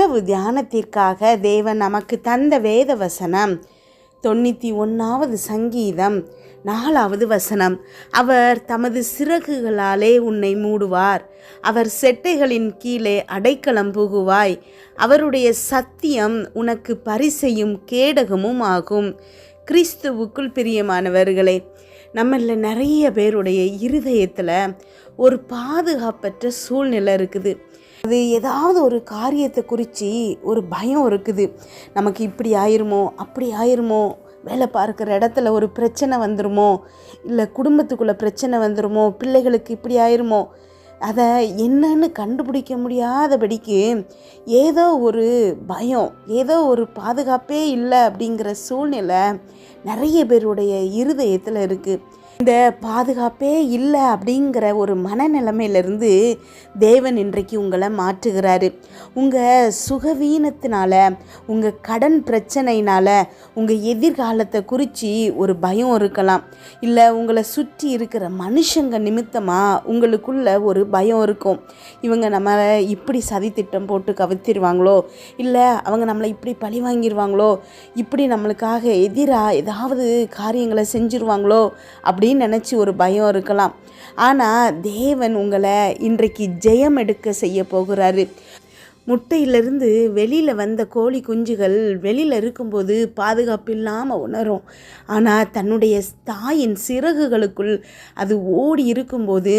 இரவு தியானத்திற்காக தேவன் நமக்கு தந்த வேத வசனம். தொண்ணூற்றி ஒன்றாவது சங்கீதம் நாலாவது வசனம். அவர் தமது சிறகுகளாலே உன்னை மூடுவார். அவர் செட்டைகளின் கீழே அடைக்கலம் புகுவாய். அவருடைய சத்தியம் உனக்கு பரிசையும் கேடகமும் ஆகும். கிறிஸ்துவுக்குள் பிரியமானவர்களே நம்மள நிறைய பேருடைய இருதயத்தில் ஒரு பாதுகாப்பற்ற சூழ்நிலை இருக்குது. அது ஏதாவது ஒரு காரியத்தை குறித்து ஒரு பயம் இருக்குது. நமக்கு இப்படி ஆயிருமோ அப்படி ஆயிருமோ வேலை பார்க்குற இடத்துல ஒரு பிரச்சனை வந்துருமோ இல்லை குடும்பத்துக்குள்ளே பிரச்சனை வந்துருமோ பிள்ளைகளுக்கு இப்படி ஆயிருமோ அதை என்னன்னு கண்டுபிடிக்க முடியாதபடிக்கு ஏதோ ஒரு பயம் ஏதோ ஒரு பாதுகாப்பே இல்லை அப்படிங்கிற சூழ்நிலை நிறைய பேருடைய இருதயத்தில் இருக்குது இந்த பாதுகாப்பே இல்லை அப்படிங்கிற ஒரு மனநிலைமையிலிருந்து தேவன் இன்றைக்கு உங்களை மாற்றுகிறாரு. உங்கள் சுகவீனத்தினால உங்கள் கடன் பிரச்சனையினால் உங்கள் எதிர்காலத்தை குறித்து ஒரு பயம் இருக்கலாம். இல்லை உங்களை சுற்றி இருக்கிற மனுஷங்க நிமித்தமாக உங்களுக்குள்ள ஒரு பயம் இருக்கும். இவங்க நம்மளை இப்படி சதித்திட்டம் போட்டு கவித்திருவாங்களோ இல்லை அவங்க நம்மளை இப்படி பழி வாங்கிடுவாங்களோ இப்படி நம்மளுக்காக எதிராக ஏதாவது காரியங்களை செஞ்சிருவாங்களோ? அப்படின்னு நினச்சி ஒரு பயம் இருக்கலாம். ஆனால் தேவன் உங்களை இன்றைக்கு ஜெயம் எடுக்க செய்ய போகிறாரு. முட்டையிலிருந்து வெளியில் வந்த கோழி குஞ்சுகள் வெளியில் இருக்கும்போது பாதுகாப்பு இல்லாமல் உணரும். ஆனால் தன்னுடைய தாயின் சிறகுகளுக்குள் அது ஓடி இருக்கும்போது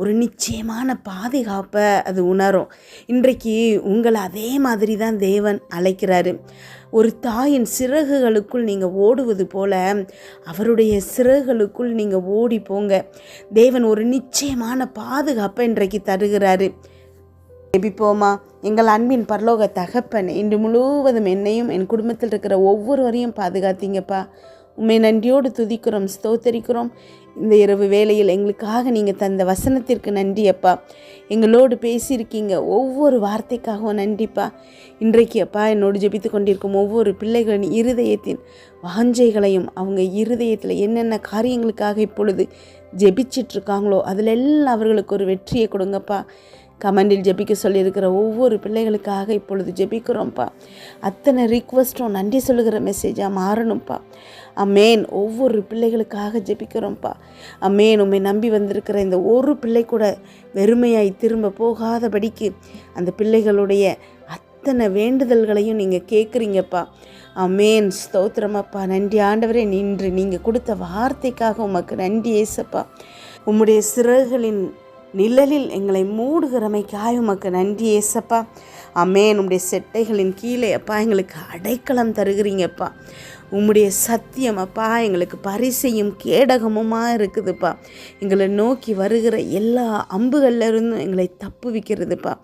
ஒரு நிச்சயமான பாதுகாப்பை அது உணரும். இன்றைக்கு உங்களை அதே மாதிரி தான் தேவன் அழைக்கிறாரு. ஒரு தாயின் சிறகுகளுக்குள் நீங்கள் ஓடுவது போல அவருடைய சிறகுகளுக்குள் நீங்கள் ஓடி போங்க. தேவன் ஒரு நிச்சயமான பாதுகாப்பை இன்றைக்கு தருகிறாரு. ஜெபிப்போமா? எங்கள் அன்பின் பரலோக தகப்பன் இன்று முழுவதும் என்னையும் என் குடும்பத்தில் இருக்கிற ஒவ்வொருவரையும் பாதுகாத்தீங்கப்பா. உண்மை நன்றியோடு துதிக்கிறோம் ஸ்தோத்தரிக்கிறோம். இந்த இரவு வேளையில் எங்களுக்காக நீங்கள் தந்த வசனத்திற்கு நன்றி அப்பா. எங்களோடு பேசியிருக்கீங்க ஒவ்வொரு வார்த்தைக்காகவும் நன்றிப்பா. இன்றைக்கு அப்பா என்னோடு ஜெபித்து கொண்டிருக்கும் ஒவ்வொரு பிள்ளைகளின் இருதயத்தின் வாஞ்சைகளையும் அவங்க இருதயத்தில் என்னென்ன காரியங்களுக்காக இப்பொழுது ஜெபிச்சிட்ருக்காங்களோ அதில் எல்லாம் அவர்களுக்கு ஒரு வெற்றியை கொடுங்கப்பா. கமெண்டில் ஜெபிக்க சொல்லியிருக்கிற ஒவ்வொரு பிள்ளைகளுக்காக இப்பொழுது ஜெபிக்கிறோம்ப்பா. அத்தனை ரிக்வஸ்ட்டும் நன்றி சொல்லுகிற மெசேஜாக மாறணும்ப்பா. அமேன் ஒவ்வொரு பிள்ளைகளுக்காக ஜெபிக்கிறோம்ப்பா. அமேன் உண்மை நம்பி வந்திருக்கிற இந்த ஒரு பிள்ளை கூட வெறுமையாய் திரும்ப போகாதபடிக்கு அந்த பிள்ளைகளுடைய அத்தனை வேண்டுதல்களையும் நீங்கள் கேட்குறீங்கப்பா அமேன் ஸ்தோத்திரமப்பா. நன்றி ஆண்டவரே நின்று நீங்கள் கொடுத்த வார்த்தைக்காக உமக்கு நன்றி ஏசப்பா. உம்முடைய சிறகுகளின் நிழலில் எங்களை மூடுகிறமைக்காய் உமக்கு நன்றி ஏசப்பா. அம்மே உம்முடைய செட்டைகளின் கீழே அப்பா எங்களுக்கு அடைக்கலம் தருகிறீங்கப்பா. உம்முடைய சத்தியம் அப்பா எங்களுக்கு பரிசையும் கேடகமுமா இருக்குதுப்பா. எங்களை நோக்கி வருகிற எல்லா அம்புகள்லேருந்தும் எங்களை தப்பு வைக்கிறதுப்பா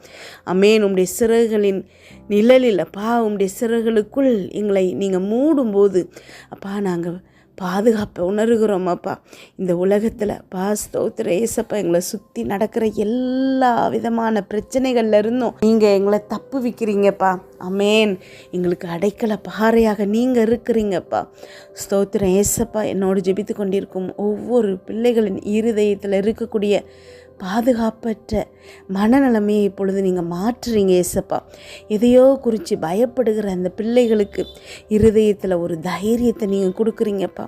அமேன் உம்முடைய சிறகுகளின் நிழலில் அப்பா உம்முடைய சிறகுகளுக்குள் எங்களை நீங்கள் மூடும்போது அப்பா நாங்கள் பாதுகாப்பை உணர்கிறோம் அப்பா இந்த உலகத்தில் பாஸ்தோத்திர ஏசப்பா எங்களை சுற்றி நடக்கிற எல்லா விதமான பிரச்சனைகள்ல இருந்தும் நீங்கள் எங்களை தப்பு விற்கிறீங்கப்பா அமேன் எங்களுக்கு அடைக்கல பாறையாக நீங்கள் இருக்கிறீங்கப்பா. ஸ்தோத்திரம் ஏசப்பா என்னோடு ஜெபித்து கொண்டிருக்கும் ஒவ்வொரு பிள்ளைகளின் இருதயத்தில் இருக்கக்கூடிய பாதுகாப்பற்ற மனநிலைமையை இப்பொழுது நீங்கள் மாற்றுறீங்க ஏசப்பா. எதையோ குறித்து பயப்படுகிற அந்த பிள்ளைகளுக்கு இருதயத்தில் ஒரு தைரியத்தை நீங்கள் கொடுக்குறீங்கப்பா.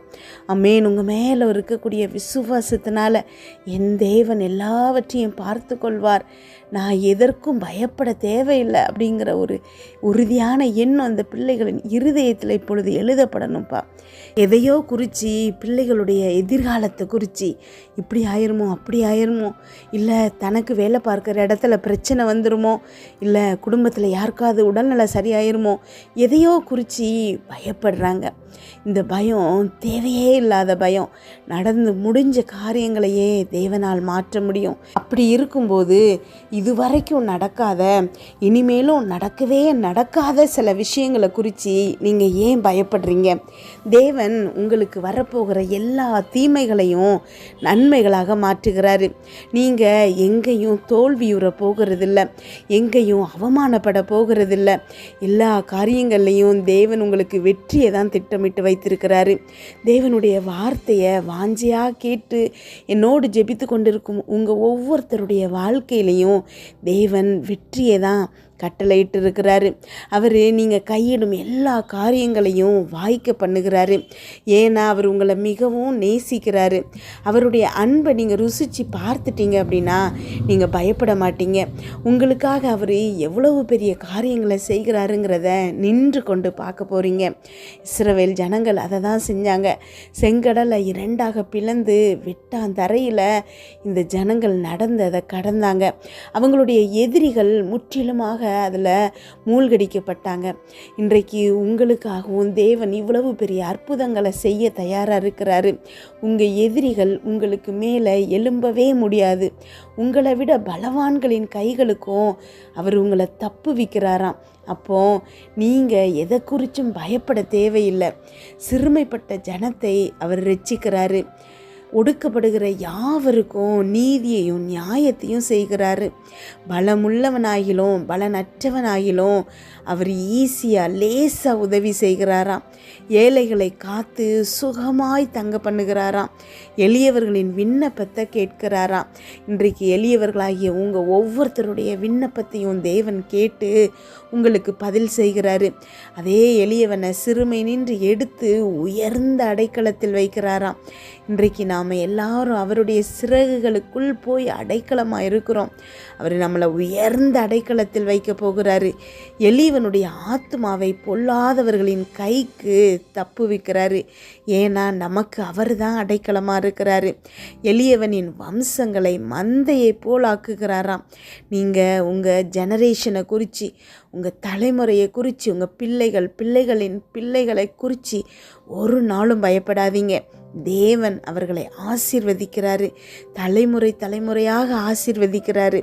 அம்மேன் உங்கள் மேலே இருக்கக்கூடிய விசுவாசத்தினால என் தேவன் எல்லாவற்றையும் பார்த்து கொள்வார் நான் எதற்கும் பயப்பட தேவையில்லை அப்படிங்கிற ஒரு உறுதியான எண்ணம் அந்த பிள்ளைகளின் இருதயத்தில் இப்பொழுது எழுதப்படணும்ப்பா. எதையோ குறித்து பிள்ளைகளுடைய எதிர்காலத்தை குறித்து இப்படி ஆயிருமோ அப்படி ஆயிருமோ இல்லை தனக்கு வேலை பார்க்குற இடத்துல பிரச்சனை வந்துருமோ? இல்லை குடும்பத்தில் யாருக்காவது உடல்நல சரியாயிருமோ? எதையோ குறித்து பயப்படுறாங்க. இந்த பயம் தேவையே இல்லாத பயம். நடந்து முடிஞ்ச காரியங்களையே தேவனால் மாற்ற முடியும். அப்படி இருக்கும்போது இதுவரைக்கும் நடக்காத இனிமேலும் நடக்கவே நடக்காத சில விஷயங்களை குறித்து நீங்கள் ஏன் பயப்படுறீங்க? தேவன் உங்களுக்கு வரப்போகிற எல்லா தீமைகளையும் நன்மைகளாக மாற்றுகிறாரு. நீ நீங்கள் எங்கேயும் தோல்வியுற போகிறதில்ல. எங்கேயும் அவமானப்பட போகிறதில்ல. எல்லா காரியங்கள்லையும் தேவன் உங்களுக்கு வெற்றியை தான் திட்டமிட்டு வைத்திருக்கிறாரு. தேவனுடைய வார்த்தையை வாஞ்சியாக கேட்டு என்னோடு ஜெபித்து கொண்டிருக்கும் உங்கள் ஒவ்வொருத்தருடைய வாழ்க்கையிலையும் தேவன் வெற்றியை தான் கட்டளையிட்டு இருக்கிறாரு அவர் நீங்கள் கையிடும் எல்லா காரியங்களையும் வாய்க்க பண்ணுகிறாரு. ஏன்னா அவர் உங்களை மிகவும் நேசிக்கிறாரு. அவருடைய அன்பை நீங்கள் ருசித்து பார்த்துட்டீங்க அப்படின்னா நீங்கள் பயப்பட மாட்டீங்க. உங்களுக்காக அவர் எவ்வளவு பெரிய காரியங்களை செய்கிறாருங்கிறத நின்று கொண்டு பார்க்க போகிறீங்க இஸ்ரவேல் ஜனங்கள் அதை தான் செஞ்சாங்க. செங்கடலை இரண்டாக பிளந்து வெட்டாந்தரையில் இந்த ஜனங்கள் நடந்து அதை கடந்தாங்க. அவங்களுடைய எதிரிகள் முற்றிலுமாக அதில் மூழ்கடிக்கப்பட்டாங்க. இன்றைக்கு உங்களுக்காகவும் தேவன் இவ்வளவு பெரிய அற்புதங்களை செய்ய தயாராக இருக்கிறாரு. உங்கள் எதிரிகள் உங்களுக்கு மேலே எழும்பவே முடியாது. உங்களை விட பலவான்களின் கைகளுக்கும் அவர் உங்களை தப்பு விற்கிறாராம். அப்போ நீங்கள் எதை குறித்தும் பயப்பட தேவையில்லை. சிறுமைப்பட்ட ஜனத்தை அவர் ரட்சிக்கிறாரு. ஒடுக்கப்படுகிற யாவருக்கும் நீதியையும் நியாயத்தையும் செய்கிறாரு. பலமுள்ளவனாகிலும் பலனற்றவனாகிலும் அவர் ஈஸியாக லேசாக உதவி செய்கிறாராம். ஏழைகளை காத்து சுகமாய் தங்க பண்ணுகிறாராம். எளியவர்களின் விண்ணப்பத்தை கேட்கிறாராம். இன்றைக்கு எளியவர்களாகிய உங்கள் ஒவ்வொருத்தருடைய விண்ணப்பத்தையும் தேவன் கேட்டு உங்களுக்கு பதில் செய்கிறாரு. அதே எளியவனை சிறுமை நின்று எடுத்து உயர்ந்த அடைக்கலத்தில் வைக்கிறாராம். இன்றைக்கு நாம் எல்லாரும் அவருடைய சிறகுகளுக்குள் போய் அடைக்கலமாக இருக்கிறோம். அவர் நம்மளை உயர்ந்த அடைக்கலத்தில் வைக்க போகிறாரு. எளியவனுடைய ஆத்மாவை பொல்லாதவர்களின் கைக்கு தப்புவிக்கிறாரு ஏன்னா நமக்கு அவர் தான் அடைக்கலமாக இருக்கிறாரு. எளியவனின் வம்சங்களை மந்தையை போலாக்குகிறாராம் நீங்கள் உங்கள் ஜெனரேஷனை குறித்து உங்கள் தலைமுறையை குறித்து உங்கள் பிள்ளைகள் பிள்ளைகளின் பிள்ளைகளை குறித்து ஒரு நாளும் பயப்படாதீங்க. தேவன் அவர்களை ஆசீர்வதிக்கிறாரு. தலைமுறை தலைமுறையாக ஆசீர்வதிக்கிறாரு.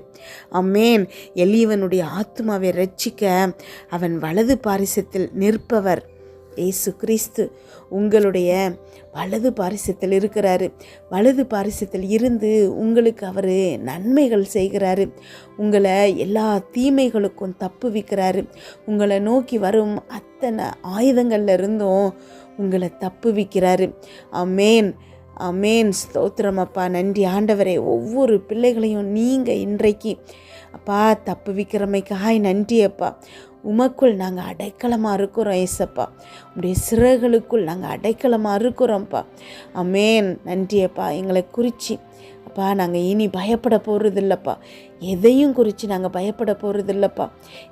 அம்மேன் எளியவனுடைய ஆத்மாவை ரட்சிக்க அவன் வலது பாரிசத்தில் நிற்பவர். ஏசு கிறிஸ்து உங்களுடைய வலது பாரிசத்தில் இருக்கிறாரு. வலது பாரிசத்தில் இருந்து உங்களுக்கு அவர் நன்மைகள் செய்கிறாரு. உங்களை எல்லா தீமைகளுக்கும் தப்பு வைக்கிறாரு. உங்களை நோக்கி வரும் அத்தனை ஆயுதங்கள்ல இருந்தும் உங்களை தப்பு வைக்கிறாரு. அமேன் அமேன் ஸ்தோத்திரம் அப்பா. நன்றி. ஆண்டவரே ஒவ்வொரு பிள்ளைகளையும் நீங்கள் இன்றைக்கு அப்பா தப்பு விற்கிறமைக்காய் நன்றி அப்பா. உமக்குள் நாங்கள் அடைக்கலமாக இருக்கிறோம் ஏசப்பா. உடைய சிறகுகளுக்குள் நாங்கள் அடைக்கலமாக இருக்கிறோம்ப்பா. அமேன் நன்றியப்பா. எங்களை குறித்து அப்பா நாங்கள் இனி பயப்பட போகிறது இல்லைப்பா. எதையும் குறித்து நாங்கள் பயப்பட போகிறது இல்லைப்பா.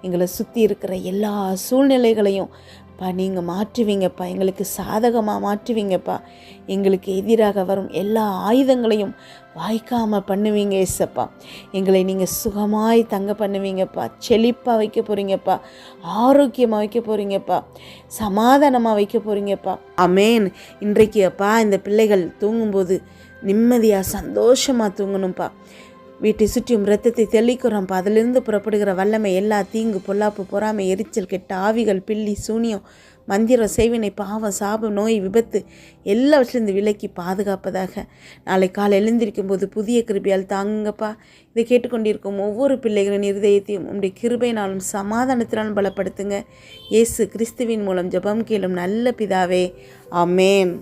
எங்களை சுற்றி இருக்கிற எல்லா சூழ்நிலைகளையும் அப்பா நீங்கள் மாற்றுவீங்கப்பா. எங்களுக்கு சாதகமாக மாற்றுவீங்கப்பா. எங்களுக்கு எதிராக வரும் எல்லா ஆயுதங்களையும் வாய்க்காமல் பண்ணுவீங்க ஏசப்பா. எங்களை நீங்கள் சுகமாய் தங்க பண்ணுவீங்கப்பா. செழிப்பாக வைக்க போகிறீங்கப்பா ஆரோக்கியமாக வைக்க போகிறீங்கப்பா சமாதானமாக வைக்க போகிறீங்கப்பா அமேன் இன்றைக்கு அப்பா இந்த பிள்ளைகள் தூங்கும்போது நிம்மதியாக சந்தோஷமாக தூங்கணும்ப்பா வீட்டை சுற்றியும் ரத்தத்தை தெளிக்கிறோம்ப்பா அதிலிருந்து புறப்படுகிற வல்லமை எல்லா தீங்கு பொல்லாப்பு பொறாமை எரிச்சல் கெட்ட ஆவிகள் பில்லி சூனியம் மந்திரம் செய்வினை பாவம் சாபம் நோய் விபத்து எல்லாவற்றிலிருந்து விலக்கி பாதுகாப்பதாக. நாளை காலை எழுந்திருக்கும் போது புதிய கிருபியால் தாங்குங்கப்பா. இதை கேட்டுக்கொண்டிருக்கும் ஒவ்வொரு பிள்ளைகளின் இருதயத்தையும் உங்களுடைய கிருபையினாலும் சமாதானத்தினாலும் பலப்படுத்துங்க. இயேசு கிறிஸ்துவின் மூலம் ஜெபம் கேளும் நல்ல பிதாவே. ஆமேன்.